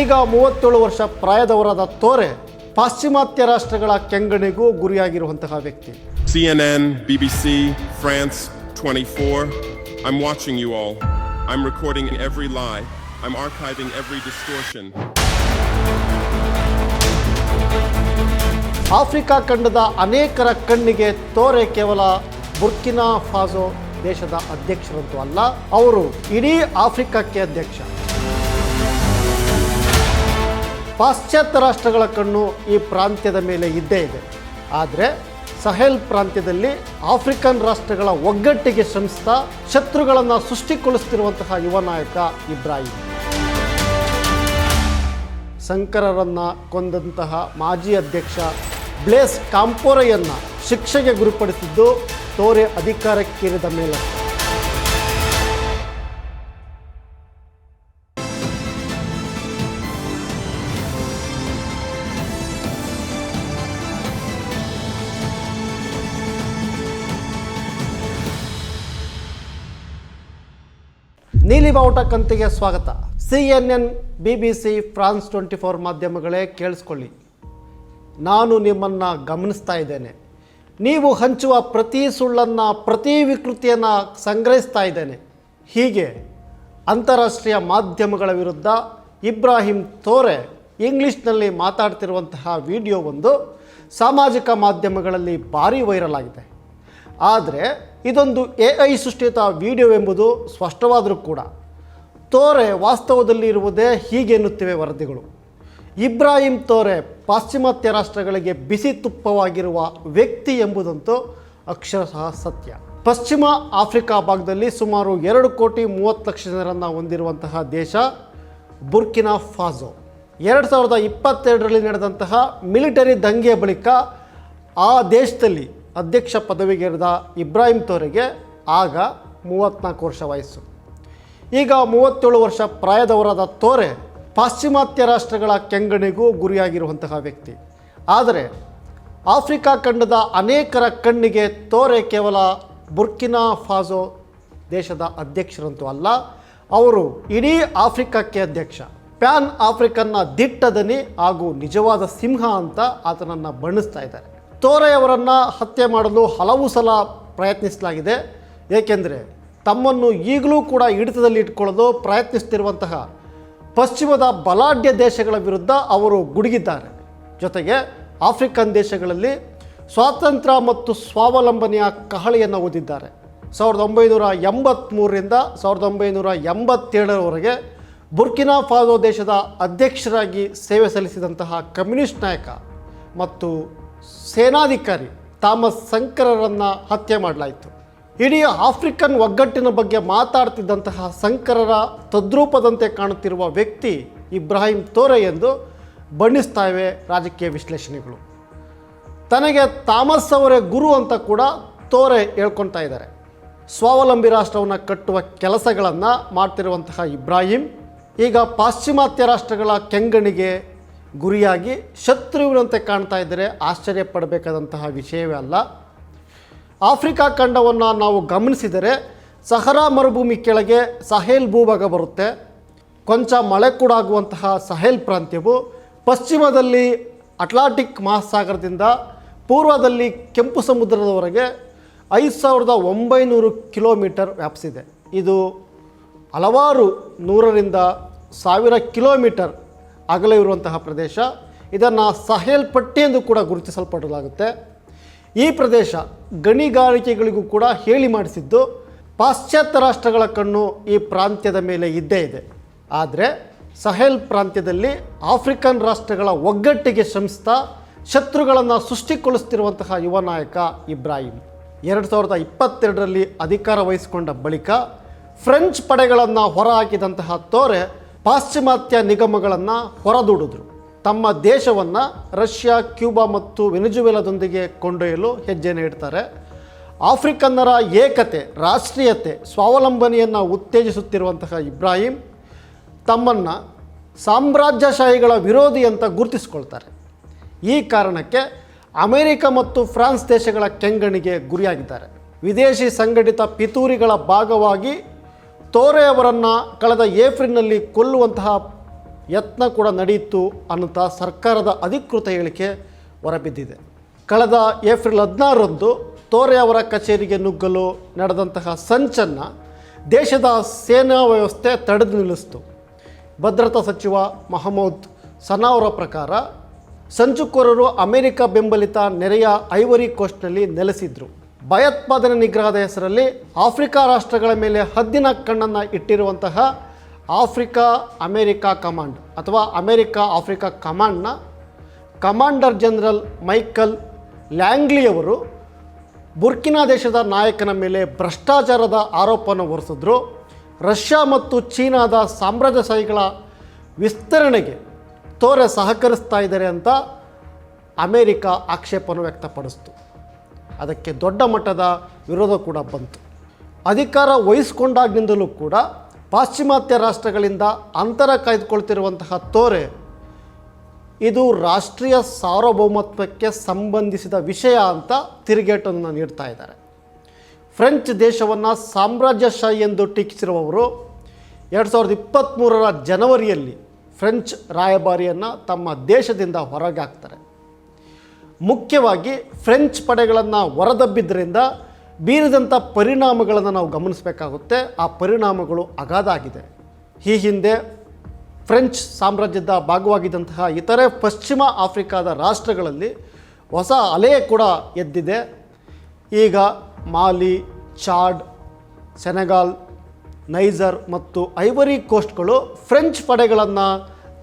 ಈಗ ಮೂವತ್ತೇಳು ವರ್ಷ ಪ್ರಾಯದವರಾದ ತೋರೆ ಪಾಶ್ಚಿಮಾತ್ಯ ರಾಷ್ಟ್ರಗಳ ಕೆಂಗಣಿಗೂ ಗುರಿಯಾಗಿರುವಂತಹ ವ್ಯಕ್ತಿ CNN, BBC, France 24. I'm watching you all. I'm recording every lie. I'm archiving every distortion. Africa ಖಂಡದ ಅನೇಕರ ಕಣ್ಣಿಗೆ ತೋರೆ ಕೇವಲ ಬುರ್ಕಿನಾ ಫಾಸೋ ದೇಶದ ಅಧ್ಯಕ್ಷರಂತೂ ಅಲ್ಲ ಅವರು ಇಡೀ ಆಫ್ರಿಕಾಕ್ಕೆ ಅಧ್ಯಕ್ಷ ಪಾಶ್ಚಾತ್ಯ ರಾಷ್ಟ್ರಗಳ ಕಣ್ಣು ಈ ಪ್ರಾಂತ್ಯದ ಮೇಲೆ ಇದ್ದೇ ಇದೆ. ಆದರೆ ಸಹೆಲ್ ಪ್ರಾಂತ್ಯದಲ್ಲಿ ಆಫ್ರಿಕನ್ ರಾಷ್ಟ್ರಗಳ ಒಗ್ಗಟ್ಟಿಗೆ ಶ್ರಮಿಸ್ತಾ ಶತ್ರುಗಳನ್ನು ಸೃಷ್ಟಿಗೊಳಿಸ್ತಿರುವಂತಹ ಯುವ ನಾಯಕ ಇಬ್ರಾಹಿಂ. ಶಂಕರರನ್ನ ಕೊಂದಂತಹ ಮಾಜಿ ಅಧ್ಯಕ್ಷ ಬ್ಲೇಸ್ ಕಾಂಪೋರೆಯನ್ನ ಶಿಕ್ಷೆಗೆ ಗುರಿಪಡಿಸಿದ್ದು ತೋರೆ ಅಧಿಕಾರಕ್ಕೇರಿದ ಮೇಲೆ ನೀಲಿ ಬಾವುಟ ಕಂತಿಗೆ ಸ್ವಾಗತ. C N N B B C France twenty four ಮಾಧ್ಯಮಗಳೇ ಕೇಳಿಸ್ಕೊಳ್ಳಿ. ನಾನು ನಿಮ್ಮನ್ನು ಗಮನಿಸ್ತಾ ಇದ್ದೇನೆ. ನೀವು ಹಂಚುವ ಪ್ರತಿ ಸುಳ್ಳನ್ನು, ಪ್ರತಿ ವಿಕೃತಿಯನ್ನು ಸಂಗ್ರಹಿಸ್ತಾ ಇದ್ದೇನೆ. ಹೀಗೆ ಅಂತಾರಾಷ್ಟ್ರೀಯ ಮಾಧ್ಯಮಗಳ ವಿರುದ್ಧ ಇಬ್ರಾಹಿಂ ತೋರೆ ಇಂಗ್ಲೀಷ್ನಲ್ಲಿ ಮಾತಾಡ್ತಿರುವಂತಹ ವಿಡಿಯೋ ಒಂದು ಸಾಮಾಜಿಕ ಮಾಧ್ಯಮಗಳಲ್ಲಿ ಭಾರಿ ವೈರಲ್ ಆಗಿದೆ. ಆದರೆ ಇದೊಂದು ಎ ಐ ಸೃಷ್ಟಿತ ವಿಡಿಯೋ ಎಂಬುದು ಸ್ಪಷ್ಟವಾದರೂ ಕೂಡ. ತೋರೆ ವಾಸ್ತವದಲ್ಲಿ ಇರುವುದೇ ಹೀಗೆನ್ನುತ್ತಿವೆ ವರದಿಗಳು. ಇಬ್ರಾಹಿಂ ತೋರೆ ಪಾಶ್ಚಿಮಾತ್ಯ ರಾಷ್ಟ್ರಗಳಿಗೆ ಬಿಸಿ ತುಪ್ಪವಾಗಿರುವ ವ್ಯಕ್ತಿ ಎಂಬುದಂತೂ ಅಕ್ಷರಶಃ ಸತ್ಯ. ಪಶ್ಚಿಮ ಆಫ್ರಿಕಾ ಭಾಗದಲ್ಲಿ ಸುಮಾರು ಎರಡು ಕೋಟಿ ಮೂವತ್ತು ಲಕ್ಷ ಜನರನ್ನು ಹೊಂದಿರುವಂತಹ ದೇಶ ಬುರ್ಕಿನಾ ಫಾಜೋ ಎರಡು ಸಾವಿರದ ಇಪ್ಪತ್ತೆರಡರಲ್ಲಿ ನಡೆದಂತಹ ಮಿಲಿಟರಿ ದಂಗೆಯ ಬಳಿಕ ಆ ದೇಶದಲ್ಲಿ ಅಧ್ಯಕ್ಷ ಪದವಿಗೇರಿದ ಇಬ್ರಾಹಿಂ ತೋರೆಗೆ ಆಗ ಮೂವತ್ತ್ನಾಲ್ಕು ವರ್ಷ ವಯಸ್ಸು. ಈಗ ಮೂವತ್ತೇಳು ವರ್ಷ ಪ್ರಾಯದವರಾದ ತೋರೆ ಪಾಶ್ಚಿಮಾತ್ಯ ರಾಷ್ಟ್ರಗಳ ಕೆಂಗಣಿಗೂ ಗುರಿಯಾಗಿರುವಂತಹ ವ್ಯಕ್ತಿ. ಆದರೆ ಆಫ್ರಿಕಾ ಖಂಡದ ಅನೇಕರ ಕಣ್ಣಿಗೆ ತೋರೆ ಕೇವಲ ಬುರ್ಕಿನಾ ಫಾಜೋ ದೇಶದ ಅಧ್ಯಕ್ಷರಂತೂ ಅಲ್ಲ, ಅವರು ಇಡೀ ಆಫ್ರಿಕಾಕ್ಕೆ ಅಧ್ಯಕ್ಷ. ಪ್ಯಾನ್ ಆಫ್ರಿಕನ್ನ ದಿಟ್ಟದನಿ ಹಾಗೂ ನಿಜವಾದ ಸಿಂಹ ಅಂತ ಆತನನ್ನು ಬಣ್ಣಿಸ್ತಾ ಇದ್ದಾರೆ. ತೋರೆಯವರನ್ನು ಹತ್ಯೆ ಮಾಡಲು ಹಲವು ಸಲ ಪ್ರಯತ್ನಿಸಲಾಗಿದೆ. ಏಕೆಂದರೆ ತಮ್ಮನ್ನು ಈಗಲೂ ಕೂಡ ಹಿಡಿತದಲ್ಲಿ ಇಟ್ಕೊಳ್ಳಲು ಪ್ರಯತ್ನಿಸ್ತಿರುವಂತಹ ಪಶ್ಚಿಮದ ಬಲಾಢ್ಯ ದೇಶಗಳ ವಿರುದ್ಧ ಅವರು ಗುಡುಗಿದ್ದಾರೆ. ಜೊತೆಗೆ ಆಫ್ರಿಕನ್ ದೇಶಗಳಲ್ಲಿ ಸ್ವಾತಂತ್ರ್ಯ ಮತ್ತು ಸ್ವಾವಲಂಬನೆಯ ಕಹಳೆಯನ್ನು ಓದಿದ್ದಾರೆ. ಸಾವಿರದ ಒಂಬೈನೂರ ಎಂಬತ್ತ್ಮೂರರಿಂದ ಸಾವಿರದ ಒಂಬೈನೂರ ಎಂಬತ್ತೇಳರವರೆಗೆ ಬುರ್ಕಿನಾ ಫಾಸೋ ದೇಶದ ಅಧ್ಯಕ್ಷರಾಗಿ ಸೇವೆ ಸಲ್ಲಿಸಿದಂತಹ ಕಮ್ಯುನಿಸ್ಟ್ ನಾಯಕ ಮತ್ತು ಸೇನಾಧಿಕಾರಿ ಥಾಮಸ್ ಸಂಕರರನ್ನು ಹತ್ಯೆ ಮಾಡಲಾಯಿತು. ಇಡೀ ಆಫ್ರಿಕನ್ ಒಗ್ಗಟ್ಟಿನ ಬಗ್ಗೆ ಮಾತಾಡ್ತಿದ್ದಂತಹ ಸಂಕರರ ತದ್ರೂಪದಂತೆ ಕಾಣುತ್ತಿರುವ ವ್ಯಕ್ತಿ ಇಬ್ರಾಹಿಂ ತೋರೆ ಎಂದು ಬಣ್ಣಿಸ್ತಾ ಇವೆ ರಾಜಕೀಯ ವಿಶ್ಲೇಷಣೆಗಳು. ತನಗೆ ಥಾಮಸ್ ಅವರೇ ಗುರು ಅಂತ ಕೂಡ ತೋರೆ ಹೇಳ್ಕೊತಾ ಇದ್ದಾರೆ. ಸ್ವಾವಲಂಬಿ ರಾಷ್ಟ್ರವನ್ನು ಕಟ್ಟುವ ಕೆಲಸಗಳನ್ನು ಮಾಡ್ತಿರುವಂತಹ ಇಬ್ರಾಹಿಂ ಈಗ ಪಾಶ್ಚಿಮಾತ್ಯ ರಾಷ್ಟ್ರಗಳ ಕೆಂಗಣಿಗೆ ಗುರಿಯಾಗಿ ಶತ್ರುವಿನಂತೆ ಕಾಣ್ತಾ ಇದ್ದರೆ ಆಶ್ಚರ್ಯ ಪಡಬೇಕಾದಂತಹ ವಿಷಯವೇ ಅಲ್ಲ. ಆಫ್ರಿಕಾ ಖಂಡವನ್ನು ನಾವು ಗಮನಿಸಿದರೆ ಸಹರಾ ಮರುಭೂಮಿ ಕೆಳಗೆ ಸಹೇಲ್ ಭೂಭಾಗ ಬರುತ್ತೆ. ಕೊಂಚ ಮಳೆ ಕೂಡ ಆಗುವಂತಹ ಸಹೇಲ್ ಪ್ರಾಂತ್ಯವು ಪಶ್ಚಿಮದಲ್ಲಿ ಅಟ್ಲಾಂಟಿಕ್ ಮಹಾಸಾಗರದಿಂದ ಪೂರ್ವದಲ್ಲಿ ಕೆಂಪು ಸಮುದ್ರದವರೆಗೆ ಐದು ಸಾವಿರದ ಒಂಬೈನೂರು ಕಿಲೋಮೀಟರ್ ವ್ಯಾಪಿಸಿದೆ ಇದು ಹಲವಾರು ನೂರರಿಂದ ಸಾವಿರ ಕಿಲೋಮೀಟರ್ ಅಗಲವಿರುವಂತಹ ಪ್ರದೇಶ. ಇದನ್ನು ಸಹೇಲ್ ಪಟ್ಟಿ ಎಂದು ಕೂಡ ಗುರುತಿಸಲ್ಪಡಲಾಗುತ್ತೆ. ಈ ಪ್ರದೇಶ ಗಣಿಗಾರಿಕೆಗಳಿಗೂ ಕೂಡ ಹೇಳಿ ಮಾಡಿಸಿದ್ದು ಪಾಶ್ಚಾತ್ಯ ರಾಷ್ಟ್ರಗಳ ಕಣ್ಣು ಈ ಪ್ರಾಂತ್ಯದ ಮೇಲೆ ಇದ್ದೇ ಇದೆ. ಆದರೆ ಸಹೇಲ್ ಪ್ರಾಂತ್ಯದಲ್ಲಿ ಆಫ್ರಿಕನ್ ರಾಷ್ಟ್ರಗಳ ಒಗ್ಗಟ್ಟಿಗೆ ಶ್ರಮಿಸ್ತಾ ಶತ್ರುಗಳನ್ನು ಸೃಷ್ಟಿಕೊಳಿಸ್ತಿರುವಂತಹ ಯುವ ನಾಯಕ ಇಬ್ರಾಹಿಂ. ಎರಡು ಸಾವಿರದ ಇಪ್ಪತ್ತೆರಡರಲ್ಲಿ ಅಧಿಕಾರ ವಹಿಸಿಕೊಂಡ ಬಳಿಕ ಫ್ರೆಂಚ್ ಪಡೆಗಳನ್ನು ಹೊರಹಾಕಿದಂತಹ ತೋರೆ ಪಾಶ್ಚಿಮಾತ್ಯ ನಿಗಮಗಳನ್ನು ಹೊರದೂಡಿದ್ರು. ತಮ್ಮ ದೇಶವನ್ನು ರಷ್ಯಾ, ಕ್ಯೂಬಾ ಮತ್ತು ವೆನಿಜುವೆಲಾದೊಂದಿಗೆ ಕೊಂಡೊಯ್ಯಲು ಹೆಜ್ಜೆ ನೀಡ್ತಾರೆ. ಆಫ್ರಿಕನ್ನರ ಏಕತೆ, ರಾಷ್ಟ್ರೀಯತೆ, ಸ್ವಾವಲಂಬನೆಯನ್ನು ಉತ್ತೇಜಿಸುತ್ತಿರುವಂತಹ ಇಬ್ರಾಹಿಂ ತಮ್ಮನ್ನು ಸಾಮ್ರಾಜ್ಯಶಾಹಿಗಳ ವಿರೋಧಿ ಅಂತ ಗುರುತಿಸ್ಕೊಳ್ತಾರೆ. ಈ ಕಾರಣಕ್ಕೆ ಅಮೆರಿಕ ಮತ್ತು ಫ್ರಾನ್ಸ್ ದೇಶಗಳ ಕೆಂಗಣಿಗೆ ಗುರಿಯಾಗಿದ್ದಾರೆ. ವಿದೇಶಿ ಸಂಘಟಿತ ಪಿತೂರಿಗಳ ಭಾಗವಾಗಿ ತೋರೆ ಅವರನ್ನು ಕಳೆದ ಏಪ್ರಿಲ್ನಲ್ಲಿ ಕೊಲ್ಲುವಂತಹ ಯತ್ನ ಕೂಡ ನಡೆಯಿತು ಅನ್ನಂತಹ ಸರ್ಕಾರದ ಅಧಿಕೃತ ಹೇಳಿಕೆ ಹೊರಬಿದ್ದಿದೆ. ಕಳೆದ ಏಪ್ರಿಲ್ ಹದಿನಾರರಂದು ತೋರೆ ಅವರ ಕಚೇರಿಗೆ ನುಗ್ಗಲು ನಡೆದಂತಹ ಸಂಚನ್ನು ದೇಶದ ಸೇನಾ ವ್ಯವಸ್ಥೆ ತಡೆದು ನಿಲ್ಲಿಸಿತು. ಭದ್ರತಾ ಸಚಿವ ಮಹಮ್ಮದ್ ಸನಾ ಅವರ ಪ್ರಕಾರ ಸಂಚುಕೋರರು ಅಮೆರಿಕ ಬೆಂಬಲಿತ ನೆರೆಯ ಐವರಿ ಕೋಸ್ಟ್ನಲ್ಲಿ ನೆಲೆಸಿದ್ರು. ಭಯೋತ್ಪಾದನೆ ನಿಗ್ರಹದ ಹೆಸರಲ್ಲಿ ಆಫ್ರಿಕಾ ರಾಷ್ಟ್ರಗಳ ಮೇಲೆ ಹದ್ದಿನ ಕಣ್ಣನ್ನು ಇಟ್ಟಿರುವಂತಹ ಆಫ್ರಿಕಾ ಅಮೇರಿಕಾ ಕಮಾಂಡ್ ಅಥವಾ ಅಮೇರಿಕಾ ಆಫ್ರಿಕಾ ಕಮಾಂಡ್ನ ಕಮಾಂಡರ್ ಜನರಲ್ ಮೈಕಲ್ ಲ್ಯಾಂಗ್ಲಿಯವರು ಬುರ್ಕಿನಾ ದೇಶದ ನಾಯಕನ ಮೇಲೆ ಭ್ರಷ್ಟಾಚಾರದ ಆರೋಪವನ್ನು ಹೊರಿಸಿದ್ರು. ರಷ್ಯಾ ಮತ್ತು ಚೀನಾದ ಸಾಮ್ರಾಜ್ಯಶಾಹಿಗಳ ವಿಸ್ತರಣೆಗೆ ತೋರೆ ಸಹಕರಿಸ್ತಾ ಇದ್ದಾರೆ ಅಂತ ಅಮೇರಿಕಾ ಆಕ್ಷೇಪವನ್ನು ವ್ಯಕ್ತಪಡಿಸ್ತು. ಅದಕ್ಕೆ ದೊಡ್ಡ ಮಟ್ಟದ ವಿರೋಧ ಕೂಡ ಬಂತು. ಅಧಿಕಾರ ವಹಿಸಿಕೊಂಡಾಗಿನಿಂದಲೂ ಕೂಡ ಪಾಶ್ಚಿಮಾತ್ಯ ರಾಷ್ಟ್ರಗಳಿಂದ ಅಂತರ ಕಾಯ್ದುಕೊಳ್ತಿರುವಂತಹ ತೋರೆ ಇದು ರಾಷ್ಟ್ರೀಯ ಸಾರ್ವಭೌಮತ್ವಕ್ಕೆ ಸಂಬಂಧಿಸಿದ ವಿಷಯ ಅಂತ ತಿರುಗೇಟನ್ನು ನೀಡ್ತಾ ಇದ್ದಾರೆ. ಫ್ರೆಂಚ್ ದೇಶವನ್ನು ಸಾಮ್ರಾಜ್ಯಶಾಹಿ ಎಂದು ಟೀಕಿಸಿರುವವರು ಎರಡು ಸಾವಿರದ ಇಪ್ಪತ್ತ್ಮೂರರ ಜನವರಿಯಲ್ಲಿ ಫ್ರೆಂಚ್ ರಾಯಭಾರಿಯನ್ನು ತಮ್ಮ ದೇಶದಿಂದ ಹೊರಗೆ ಹಾಕ್ತಾರೆ. ಮುಖ್ಯವಾಗಿ ಫ್ರೆಂಚ್ ಪಡೆಗಳನ್ನು ಹೊರದಬ್ಬಿದ್ದರಿಂದ ಬೀರಿದಂಥ ಪರಿಣಾಮಗಳನ್ನು ನಾವು ಗಮನಿಸಬೇಕಾಗುತ್ತೆ. ಆ ಪರಿಣಾಮಗಳು ಅಗಾಧ ಆಗಿದೆ ಈ ಹಿಂದೆ ಫ್ರೆಂಚ್ ಸಾಮ್ರಾಜ್ಯದ ಭಾಗವಾಗಿದ್ದಂತಹ ಇತರೆ ಪಶ್ಚಿಮ ಆಫ್ರಿಕಾದ ರಾಷ್ಟ್ರಗಳಲ್ಲಿ ಹೊಸ ಅಲೆ ಕೂಡ ಎದ್ದಿದೆ. ಈಗ ಮಾಲಿ, ಚಾಡ್, ಸೆನೆಗಾಲ್, ನೈಜರ್ ಮತ್ತು ಐವರಿ ಕೋಸ್ಟ್ಗಳು ಫ್ರೆಂಚ್ ಪಡೆಗಳನ್ನು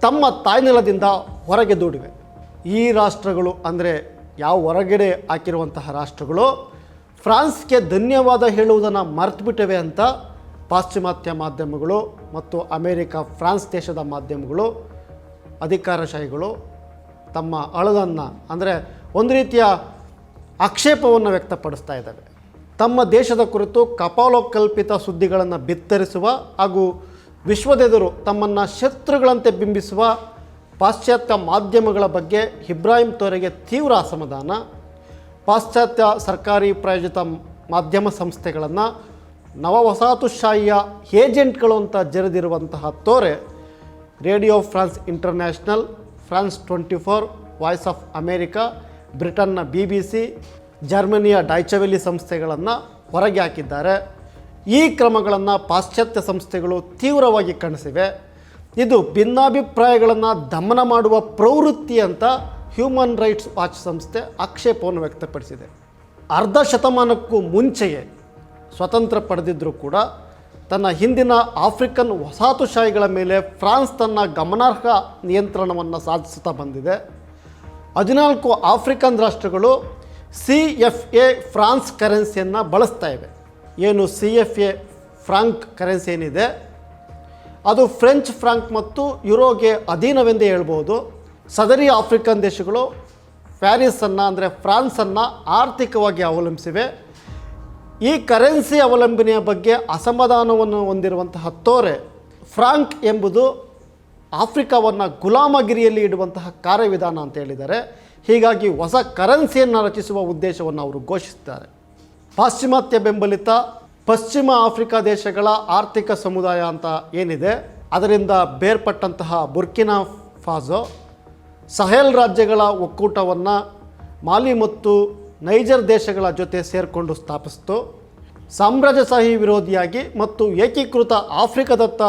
ತಮ್ಮ ತಾಯ್ನೆಲದಿಂದ ಹೊರಗೆ ದೂಡಿವೆ. ಈ ರಾಷ್ಟ್ರಗಳು ಅಂದರೆ ಯಾವ ಹೊರಗಡೆ ಹಾಕಿರುವಂತಹ ರಾಷ್ಟ್ರಗಳು, ಫ್ರಾನ್ಸ್ಗೆ ಧನ್ಯವಾದ ಹೇಳುವುದನ್ನು ಮರೆತುಬಿಟ್ಟವೆ ಅಂತ ಪಾಶ್ಚಿಮಾತ್ಯ ಮಾಧ್ಯಮಗಳು ಮತ್ತು ಅಮೇರಿಕ, ಫ್ರಾನ್ಸ್ ದೇಶದ ಮಾಧ್ಯಮಗಳು, ಅಧಿಕಾರಶಾಹಿಗಳು ತಮ್ಮ ಅಳದನ್ನು ಅಂದರೆ ಒಂದು ರೀತಿಯ ಆಕ್ಷೇಪವನ್ನು ವ್ಯಕ್ತಪಡಿಸ್ತಾ ಇದ್ದಾವೆ. ತಮ್ಮ ದೇಶದ ಕುರಿತು ಕಪಾಲೋಕಲ್ಪಿತ ಸುದ್ದಿಗಳನ್ನು ಬಿತ್ತರಿಸುವ ಹಾಗೂ ವಿಶ್ವದೆದುರು ತಮ್ಮನ್ನು ಶತ್ರುಗಳಂತೆ ಬಿಂಬಿಸುವ ಪಾಶ್ಚಾತ್ಯ ಮಾಧ್ಯಮಗಳ ಬಗ್ಗೆ ಇಬ್ರಾಹಿಂ ತೋರೆಗೆ ತೀವ್ರ ಅಸಮಾಧಾನ. ಪಾಶ್ಚಾತ್ಯ ಸರ್ಕಾರಿ ಪ್ರಾಯೋಜಿತ ಮಾಧ್ಯಮ ಸಂಸ್ಥೆಗಳನ್ನು ನವ ವಸಾಹತುಶಾಹಿಯ ಏಜೆಂಟ್ಗಳು ಅಂತ ಜರೆದಿರುವಂತಹ ತೋರೆ, radio France international, France twenty four, voice of America, ಬ್ರಿಟನ್ನ ಬಿ ಬಿ ಸಿ, ಜರ್ಮನಿಯ ಡೈಚವೆಲಿ ಸಂಸ್ಥೆಗಳನ್ನು ಹೊರಗೆ ಹಾಕಿದ್ದಾರೆ. ಈ ಕ್ರಮಗಳನ್ನು ಪಾಶ್ಚಾತ್ಯ ಸಂಸ್ಥೆಗಳು ತೀವ್ರವಾಗಿ ಖಂಡಿಸಿವೆ. ಇದು ಭಿನ್ನಾಭಿಪ್ರಾಯಗಳನ್ನು ದಮನ ಮಾಡುವ ಪ್ರವೃತ್ತಿ ಅಂತ ಹ್ಯೂಮನ್ ರೈಟ್ಸ್ ವಾಚ್ ಸಂಸ್ಥೆ ಆಕ್ಷೇಪವನ್ನು ವ್ಯಕ್ತಪಡಿಸಿದೆ. ಅರ್ಧ ಶತಮಾನಕ್ಕೂ ಮುಂಚೆಯೇ ಸ್ವತಂತ್ರ ಪಡೆದಿದ್ದರೂ ಕೂಡ ತನ್ನ ಹಿಂದಿನ ಆಫ್ರಿಕನ್ ವಸಾಹತುಶಾಹಿಗಳ ಮೇಲೆ ಫ್ರಾನ್ಸ್ ತನ್ನ ಗಮನಾರ್ಹ ನಿಯಂತ್ರಣವನ್ನು ಸಾಧಿಸುತ್ತಾ ಬಂದಿದೆ. ಹದಿನಾಲ್ಕು ಆಫ್ರಿಕನ್ ರಾಷ್ಟ್ರಗಳು ಸಿ ಎಫ್ ಎ ಫ್ರಾನ್ಸ್ ಕರೆನ್ಸಿಯನ್ನು ಬಳಸ್ತಾ ಇವೆ. ಏನು C F A franc currency ಏನಿದೆ? ಅದು ಫ್ರೆಂಚ್ ಫ್ರಾಂಕ್ ಮತ್ತು ಯುರೋಗೆ ಅಧೀನವೆಂದೇ ಹೇಳ್ಬೋದು. ಸದರಿ ಆಫ್ರಿಕನ್ ದೇಶಗಳು ಪ್ಯಾರಿಸನ್ನು ಅಂದರೆ ಫ್ರಾನ್ಸನ್ನು ಆರ್ಥಿಕವಾಗಿ ಅವಲಂಬಿಸಿವೆ. ಈ ಕರೆನ್ಸಿ ಅವಲಂಬನೆಯ ಬಗ್ಗೆ ಅಸಮಾಧಾನವನ್ನು ಹೊಂದಿರುವಂತಹ ತೋರೆ ಫ್ರಾಂಕ್ ಎಂಬುದು ಆಫ್ರಿಕಾವನ್ನು ಗುಲಾಮಗಿರಿಯಲ್ಲಿ ಇಡುವಂತಹ ಕಾರ್ಯವಿಧಾನ ಅಂತ ಹೇಳಿದ್ದಾರೆ. ಹೀಗಾಗಿ ಹೊಸ ಕರೆನ್ಸಿಯನ್ನು ರಚಿಸುವ ಉದ್ದೇಶವನ್ನು ಅವರು ಘೋಷಿಸಿದ್ದಾರೆ ಪಾಶ್ಚಿಮಾತ್ಯ ಬೆಂಬಲಿತ ಪಶ್ಚಿಮ ಆಫ್ರಿಕಾ ದೇಶಗಳ ಆರ್ಥಿಕ ಸಮುದಾಯ ಅಂತ ಏನಿದೆ, ಅದರಿಂದ ಬೇರ್ಪಟ್ಟಂತಹ ಬುರ್ಕಿನಾ ಫಾಜೋ ಸಹೇಲ್ ರಾಜ್ಯಗಳ ಒಕ್ಕೂಟವನ್ನು ಮಾಲಿ ಮತ್ತು ನೈಜರ್ ದೇಶಗಳ ಜೊತೆ ಸೇರಿಕೊಂಡು ಸ್ಥಾಪಿಸಿತು. ಸಾಮ್ರಾಜ್ಯಶಾಹಿ ವಿರೋಧಿಯಾಗಿ ಮತ್ತು ಏಕೀಕೃತ ಆಫ್ರಿಕಾದತ್ತ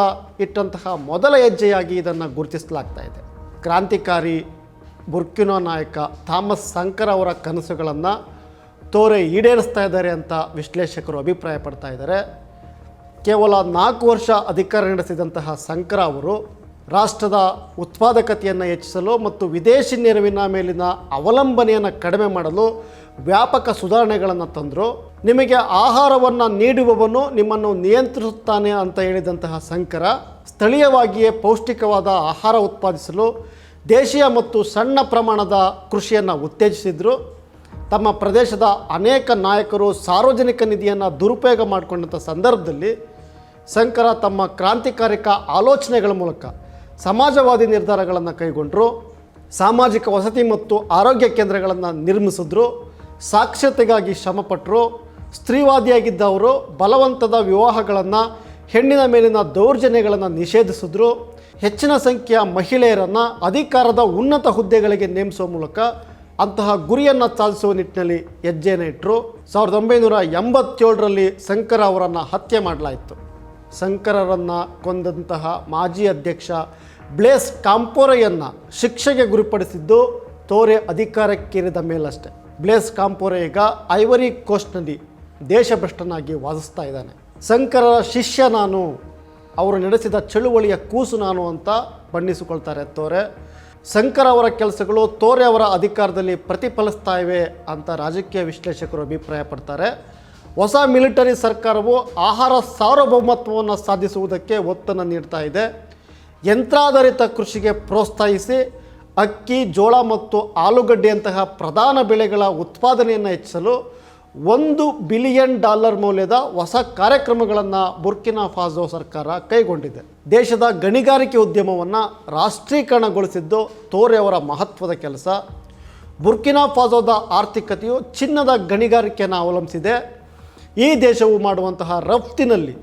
ಇಟ್ಟಂತಹ ಮೊದಲ ಹೆಜ್ಜೆಯಾಗಿ ಇದನ್ನು ಗುರುತಿಸಲಾಗ್ತಾ ಇದೆ. ಕ್ರಾಂತಿಕಾರಿ ಬುರ್ಕಿನೋ ನಾಯಕ ಥಾಮಸ್ ಸಂಕರ್ ಅವರ ಕನಸುಗಳನ್ನು ತೋರೆ ಈಡೇರಿಸ್ತಾ ಇದ್ದಾರೆ ಅಂತ ವಿಶ್ಲೇಷಕರು ಅಭಿಪ್ರಾಯ ಪಡ್ತಾ ಇದ್ದಾರೆ. ಕೇವಲ ನಾಲ್ಕು ವರ್ಷ ಅಧಿಕಾರ ನಡೆಸಿದಂತಹ ಸಂಕರ ಅವರು ರಾಷ್ಟ್ರದ ಉತ್ಪಾದಕತೆಯನ್ನು ಹೆಚ್ಚಿಸಲು ಮತ್ತು ವಿದೇಶಿ ನೆರವಿನ ಮೇಲಿನ ಅವಲಂಬನೆಯನ್ನು ಕಡಿಮೆ ಮಾಡಲು ವ್ಯಾಪಕ ಸುಧಾರಣೆಗಳನ್ನು ತಂದರು. ನಿಮಗೆ ಆಹಾರವನ್ನು ನೀಡುವವನು ನಿಮ್ಮನ್ನು ನಿಯಂತ್ರಿಸುತ್ತಾನೆ ಅಂತ ಹೇಳಿದಂತಹ ಸಂಕರ ಸ್ಥಳೀಯವಾಗಿಯೇ ಪೌಷ್ಟಿಕವಾದ ಆಹಾರ ಉತ್ಪಾದಿಸಲು ದೇಶೀಯ ಮತ್ತು ಸಣ್ಣ ಪ್ರಮಾಣದ ಕೃಷಿಯನ್ನು ಉತ್ತೇಜಿಸಿದರು. ತಮ್ಮ ಪ್ರದೇಶದ ಅನೇಕ ನಾಯಕರು ಸಾರ್ವಜನಿಕ ನಿಧಿಯನ್ನು ದುರುಪಯೋಗ ಮಾಡಿಕೊಂಡಂಥ ಸಂದರ್ಭದಲ್ಲಿ ಶಂಕರ ತಮ್ಮ ಕ್ರಾಂತಿಕಾರಿಕ ಆಲೋಚನೆಗಳ ಮೂಲಕ ಸಮಾಜವಾದಿ ನಿರ್ಧಾರಗಳನ್ನು ಕೈಗೊಂಡರು, ಸಾಮಾಜಿಕ ವಸತಿ ಮತ್ತು ಆರೋಗ್ಯ ಕೇಂದ್ರಗಳನ್ನು ನಿರ್ಮಿಸಿದ್ರು, ಸಾಕ್ಷರತೆಗಾಗಿ ಶ್ರಮಪಟ್ಟರು ಸ್ತ್ರೀವಾದಿಯಾಗಿದ್ದವರು ಬಲವಂತದ ವಿವಾಹಗಳನ್ನು, ಹೆಣ್ಣಿನ ಮೇಲಿನ ದೌರ್ಜನ್ಯಗಳನ್ನು ನಿಷೇಧಿಸಿದ್ರು, ಹೆಚ್ಚಿನ ಸಂಖ್ಯೆಯ ಮಹಿಳೆಯರನ್ನು ಅಧಿಕಾರದ ಉನ್ನತ ಹುದ್ದೆಗಳಿಗೆ ನೇಮಿಸುವ ಮೂಲಕ ಅಂತಹ ಗುರಿಯನ್ನು ಸಾಧಿಸುವ ನಿಟ್ಟಿನಲ್ಲಿ ಹೆಜ್ಜೆಯನ್ನು ಇಟ್ಟರು ಸಾವಿರದ ಒಂಬೈನೂರ ಎಂಬತ್ತೇಳರಲ್ಲಿ ಶಂಕರ ಅವರನ್ನು ಹತ್ಯೆ ಮಾಡಲಾಯಿತು. ಶಂಕರರನ್ನು ಕೊಂದಂತಹ ಮಾಜಿ ಅಧ್ಯಕ್ಷ ಬ್ಲೇಸ್ ಕಾಂಪೋರೆಯನ್ನು ಶಿಕ್ಷೆಗೆ ಗುರಿಪಡಿಸಿದ್ದು ತೋರೆ ಅಧಿಕಾರಕ್ಕೇರಿದ ಮೇಲಷ್ಟೆ. ಬ್ಲೇಸ್ ಕಾಂಪೋರೆ ಈಗ ಐವರಿ ಕೋಸ್ಟ್ನಲ್ಲಿ ದೇಶಭ್ರಷ್ಟನಾಗಿ ವಾಸಿಸ್ತಾ ಇದ್ದಾನೆ. ಶಂಕರರ ಶಿಷ್ಯ ನಾನು, ಅವರು ನಡೆಸಿದ ಚಳುವಳಿಯ ಕೂಸು ನಾನು ಅಂತ ಬಣ್ಣಿಸಿಕೊಳ್ತಾರೆ ತೋರೆ. ಶಂಕರ್ ಅವರ ಕೆಲಸಗಳು ತೋರೆ ಅವರ ಅಧಿಕಾರದಲ್ಲಿ ಪ್ರತಿಫಲಿಸ್ತಾ ಇವೆ ಅಂತ ರಾಜಕೀಯ ವಿಶ್ಲೇಷಕರು ಅಭಿಪ್ರಾಯ ಪಡ್ತಾರೆ. ಹೊಸ ಮಿಲಿಟರಿ ಸರ್ಕಾರವು ಆಹಾರ ಸಾರ್ವಭೌಮತ್ವವನ್ನು ಸಾಧಿಸುವುದಕ್ಕೆ ಒತ್ತನ್ನು ನೀಡ್ತಾ ಇದೆ. ಯಂತ್ರಾಧಾರಿತ ಕೃಷಿಗೆ ಪ್ರೋತ್ಸಾಹಿಸಿ, ಅಕ್ಕಿ, ಜೋಳ ಮತ್ತು ಆಲೂಗಡ್ಡೆಯಂತಹ ಪ್ರಧಾನ ಬೆಳೆಗಳ ಉತ್ಪಾದನೆಯನ್ನು ಹೆಚ್ಚಿಸಲು ಒಂದು ಬಿಲಿಯನ್ ಡಾಲರ್ ಮೌಲ್ಯದ ಹೊಸ ಕಾರ್ಯಕ್ರಮಗಳನ್ನು ಬುರ್ಕಿನಾ ಫಾಸೋ ಸರ್ಕಾರ ಕೈಗೊಂಡಿದೆ. ದೇಶದ ಗಣಿಗಾರಿಕೆ ಉದ್ಯಮವನ್ನು ರಾಷ್ಟ್ರೀಕರಣಗೊಳಿಸಿದ್ದು ತೋರೆಯವರ ಮಹತ್ವದ ಕೆಲಸ. ಬುರ್ಕಿನಾ ಫಾಸೋದ ಆರ್ಥಿಕತೆಯು ಚಿನ್ನದ ಗಣಿಗಾರಿಕೆಯನ್ನು ಅವಲಂಬಿಸಿದೆ. ಈ ದೇಶವು ಮಾಡುವಂತಹ ರಫ್ತಿನಲ್ಲಿ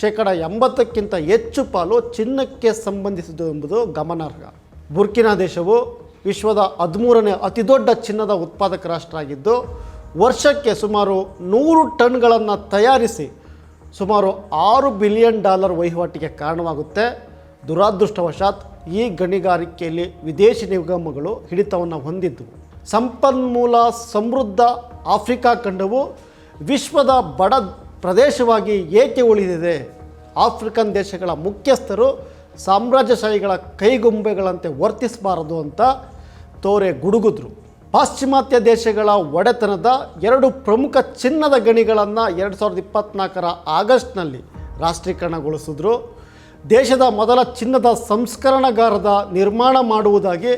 ಶೇಕಡ ಎಂಬತ್ತಕ್ಕಿಂತ ಹೆಚ್ಚು ಪಾಲು ಚಿನ್ನಕ್ಕೆ ಸಂಬಂಧಿಸಿದ್ದು ಎಂಬುದು ಗಮನಾರ್ಹ. ಬುರ್ಕಿನಾ ದೇಶವು ವಿಶ್ವದ ಹದಿಮೂರನೇ ಅತಿದೊಡ್ಡ ಚಿನ್ನದ ಉತ್ಪಾದಕ ರಾಷ್ಟ್ರ ಆಗಿದ್ದು ವರ್ಷಕ್ಕೆ ಸುಮಾರು ನೂರು ಟನ್ಗಳನ್ನು ತಯಾರಿಸಿ ಸುಮಾರು ಆರು ಬಿಲಿಯನ್ ಡಾಲರ್ ವಹಿವಾಟಿಗೆ ಕಾರಣವಾಗುತ್ತೆ. ದುರಾದೃಷ್ಟವಶಾತ್ ಈ ಗಣಿಗಾರಿಕೆಯಲ್ಲಿ ವಿದೇಶಿ ನಿಗಮಗಳು ಹಿಡಿತವನ್ನು ಹೊಂದಿದ್ದವು ಸಂಪನ್ಮೂಲ ಸಮೃದ್ಧ ಆಫ್ರಿಕಾ ಖಂಡವು ವಿಶ್ವದ ಬಡ ಪ್ರದೇಶವಾಗಿ ಏಕೆ ಉಳಿದಿದೆ? ಆಫ್ರಿಕನ್ ದೇಶಗಳ ಮುಖ್ಯಸ್ಥರು ಸಾಮ್ರಾಜ್ಯಶಾಹಿಗಳ ಕೈಗೊಂಬೆಗಳಂತೆ ವರ್ತಿಸಬಾರದು ಅಂತ ತೋರೆ ಗುಡುಗಿದ್ರು. ಪಾಶ್ಚಿಮಾತ್ಯ ದೇಶಗಳ ಒಡೆತನದ ಎರಡು ಪ್ರಮುಖ ಚಿನ್ನದ ಗಣಿಗಳನ್ನು ಎರಡು ಸಾವಿರದ ಇಪ್ಪತ್ತ್ನಾಲ್ಕರ ಆಗಸ್ಟ್ನಲ್ಲಿ ರಾಷ್ಟ್ರೀಕರಣಗೊಳಿಸಿದ್ರು. ದೇಶದ ಮೊದಲ ಚಿನ್ನದ ಸಂಸ್ಕರಣಗಾರದ ನಿರ್ಮಾಣ ಮಾಡುವುದಾಗಿ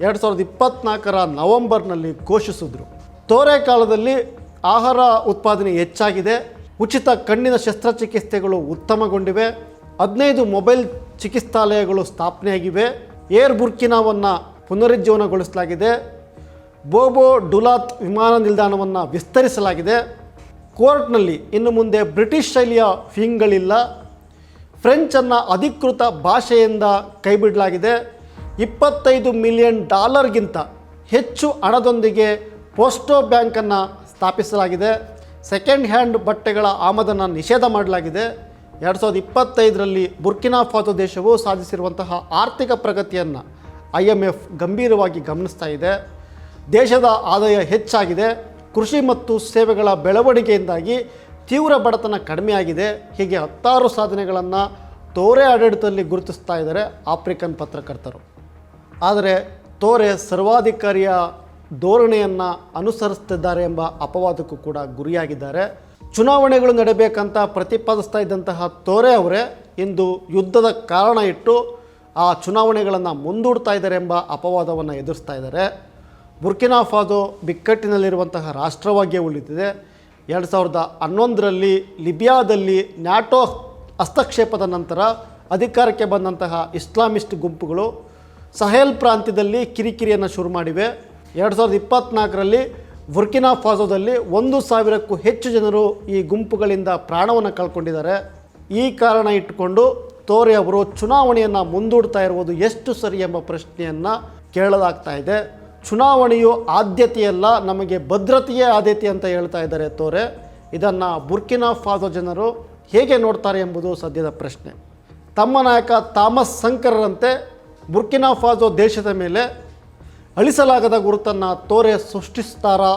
ಎರಡು ಸಾವಿರದ ಇಪ್ಪತ್ತ್ನಾಲ್ಕರ ನವೆಂಬರ್ನಲ್ಲಿ ಘೋಷಿಸಿದ್ರು. ತೋರೆ ಕಾಲದಲ್ಲಿ ಆಹಾರ ಉತ್ಪಾದನೆ ಹೆಚ್ಚಾಗಿದೆ. ಉಚಿತ ಕಣ್ಣಿನ ಶಸ್ತ್ರಚಿಕಿತ್ಸೆಗಳು ಉತ್ತಮಗೊಂಡಿವೆ. ಹದಿನೈದು ಮೊಬೈಲ್ ಚಿಕಿತ್ಸಾಲಯಗಳು ಸ್ಥಾಪನೆಯಾಗಿವೆ. ಏರ್ ಬುರ್ಕಿನಾವನ್ನು ಪುನರುಜ್ಜೀವನಗೊಳಿಸಲಾಗಿದೆ. ಬೋಬೋ ಡುಲಾತ್ ವಿಮಾನ ನಿಲ್ದಾಣವನ್ನು ವಿಸ್ತರಿಸಲಾಗಿದೆ. ಕೋರ್ಟ್ನಲ್ಲಿ ಇನ್ನು ಮುಂದೆ ಬ್ರಿಟಿಷ್ ಶೈಲಿಯ ಫಿಂಗ್ಗಳಿಲ್ಲ ಫ್ರೆಂಚನ್ನು ಅಧಿಕೃತ ಭಾಷೆಯಿಂದ ಕೈಬಿಡಲಾಗಿದೆ. ಇಪ್ಪತ್ತೈದು ಮಿಲಿಯನ್ ಡಾಲರ್ಗಿಂತ ಹೆಚ್ಚು ಹಣದೊಂದಿಗೆ ಪೋಸ್ಟೋ ಬ್ಯಾಂಕನ್ನು ಸ್ಥಾಪಿಸಲಾಗಿದೆ. ಸೆಕೆಂಡ್ ಹ್ಯಾಂಡ್ ಬಟ್ಟೆಗಳ ಆಮದನ್ನು ನಿಷೇಧ ಮಾಡಲಾಗಿದೆ. ಎರಡು ಸಾವಿರದ ಇಪ್ಪತ್ತೈದರಲ್ಲಿ ಬುರ್ಕಿನಾ ಫಾಸೋ ದೇಶವು ಸಾಧಿಸಿರುವಂತಹ ಆರ್ಥಿಕ ಪ್ರಗತಿಯನ್ನು ಐ ಎಂ ಎಫ್ ಗಂಭೀರವಾಗಿ ಗಮನಿಸ್ತಾ ಇದೆ. ದೇಶದ ಆದಾಯ ಹೆಚ್ಚಾಗಿದೆ, ಕೃಷಿ ಮತ್ತು ಸೇವೆಗಳ ಬೆಳವಣಿಗೆಯಿಂದಾಗಿ ತೀವ್ರ ಬಡತನ ಕಡಿಮೆಯಾಗಿದೆ. ಹೀಗೆ ಹತ್ತಾರು ಸಾಧನೆಗಳನ್ನು ತೋರೆ ಆಡಳಿತದಲ್ಲಿ ಗುರುತಿಸ್ತಾ ಇದ್ದಾರೆ ಆಫ್ರಿಕನ್ ಪತ್ರಕರ್ತರು. ಆದರೆ ತೋರೆ ಸರ್ವಾಧಿಕಾರಿಯ ಧೋರಣೆಯನ್ನು ಅನುಸರಿಸ್ತಿದ್ದಾರೆ ಎಂಬ ಅಪವಾದಕ್ಕೂ ಕೂಡ ಗುರಿಯಾಗಿದ್ದಾರೆ. ಚುನಾವಣೆಗಳು ನಡೆಯಬೇಕಂತ ಪ್ರತಿಪಾದಿಸ್ತಾ ಇದ್ದಂತಹ ತೋರೆ ಅವರೇ ಇಂದು ಯುದ್ಧದ ಕಾರಣ ಇಟ್ಟು ಆ ಚುನಾವಣೆಗಳನ್ನು ಮುಂದೂಡ್ತಾ ಇದ್ದಾರೆ ಎಂಬ ಅಪವಾದವನ್ನು ಎದುರಿಸ್ತಾ ಇದ್ದಾರೆ. ಬುರ್ಕಿನಾ ಫಾಸೋ ಬಿಕ್ಕಟ್ಟಿನಲ್ಲಿರುವಂತಹ ರಾಷ್ಟ್ರವಾಗಿಯೇ ಉಳಿದಿದೆ. ಎರಡು ಸಾವಿರದ ಹನ್ನೊಂದರಲ್ಲಿ ಲಿಬಿಯಾದಲ್ಲಿ ನ್ಯಾಟೋ ಹಸ್ತಕ್ಷೇಪದ ನಂತರ ಅಧಿಕಾರಕ್ಕೆ ಬಂದಂತಹ ಇಸ್ಲಾಮಿಸ್ಟ್ ಗುಂಪುಗಳು ಸಹೇಲ್ ಪ್ರಾಂತ್ಯದಲ್ಲಿ ಕಿರಿಕಿರಿಯನ್ನು ಶುರು ಮಾಡಿವೆ. ಎರಡು ಸಾವಿರದ ಇಪ್ಪತ್ತ್ನಾಲ್ಕರಲ್ಲಿ ಬುರ್ಕಿನಾ ಫಾಸೋದಲ್ಲಿ ಒಂದು ಸಾವಿರಕ್ಕೂ ಹೆಚ್ಚು ಜನರು ಈ ಗುಂಪುಗಳಿಂದ ಪ್ರಾಣವನ್ನು ಕಳ್ಕೊಂಡಿದ್ದಾರೆ. ಈ ಕಾರಣ ಇಟ್ಟುಕೊಂಡು ತೋರೆ ಅವರು ಚುನಾವಣೆಯನ್ನು ಮುಂದೂಡ್ತಾ ಇರುವುದು ಎಷ್ಟು ಸರಿ ಎಂಬ ಪ್ರಶ್ನೆಯನ್ನು ಕೇಳಲಾಗ್ತಾ ಇದೆ. ಚುನಾವಣೆಯು ಆದ್ಯತೆಯಲ್ಲ, ನಮಗೆ ಭದ್ರತೆಯೇ ಆದ್ಯತೆ ಅಂತ ಹೇಳ್ತಾ ಇದ್ದಾರೆ ತೋರೆ. ಇದನ್ನು ಬುರ್ಕಿನಾ ಫಾಸೋ ಜನರು ಹೇಗೆ ನೋಡ್ತಾರೆ ಎಂಬುದು ಸದ್ಯದ ಪ್ರಶ್ನೆ. ತಮ್ಮ ನಾಯಕ ಥಾಮಸ್ ಸಂಕರರಂತೆ ಬುರ್ಕಿನಾ ಫಾಸೋ ದೇಶದ ಮೇಲೆ ಅಳಿಸಲಾಗದ ಗುರುತನ್ನು ತೋರೆ ಸೃಷ್ಟಿಸ್ತಾರಾ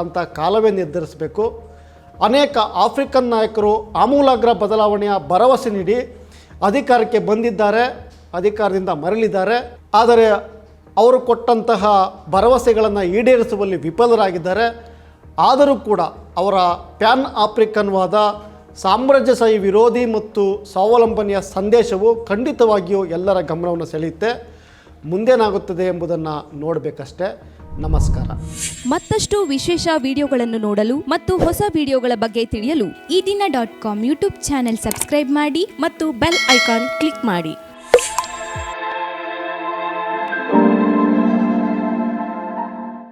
ಅಂತ ಕಾಲವೇ ನಿರ್ಧರಿಸಬೇಕು. ಅನೇಕ ಆಫ್ರಿಕನ್ ನಾಯಕರು ಆಮೂಲಾಗ್ರ ಬದಲಾವಣೆಯ ಭರವಸೆ ನೀಡಿ ಅಧಿಕಾರಕ್ಕೆ ಬಂದಿದ್ದಾರೆ, ಅಧಿಕಾರದಿಂದ ಮರಳಿದ್ದಾರೆ. ಆದರೆ ಅವರು ಕೊಟ್ಟಂತಹ ಭರವಸೆಗಳನ್ನು ಈಡೇರಿಸುವಲ್ಲಿ ವಿಫಲರಾಗಿದ್ದಾರೆ. ಆದರೂ ಕೂಡ ಅವರ ಪ್ಯಾನ್ ಆಫ್ರಿಕನ್ವಾದ ಸಾಮ್ರಾಜ್ಯಶಾಹಿ ವಿರೋಧಿ ಮತ್ತು ಸ್ವಾವಲಂಬನೆಯ ಸಂದೇಶವು ಖಂಡಿತವಾಗಿಯೂ ಎಲ್ಲರ ಗಮನವನ್ನು ಸೆಳೆಯುತ್ತೆ. ಮುಂದೇನಾಗುತ್ತದೆ ಎಂಬುದನ್ನು ನೋಡಬೇಕಷ್ಟೇ. ನಮಸ್ಕಾರ. ಮತ್ತಷ್ಟು ವಿಶೇಷ ವಿಡಿಯೋಗಳನ್ನು ನೋಡಲು ಮತ್ತು ಹೊಸ ವಿಡಿಯೋಗಳ ಬಗ್ಗೆ ತಿಳಿಯಲು Ee Dina dot com YouTube channel subscribe ಮಾಡಿ ಮತ್ತು ಬೆಲ್ ಐಕಾನ್ ಕ್ಲಿಕ್ ಮಾಡಿ.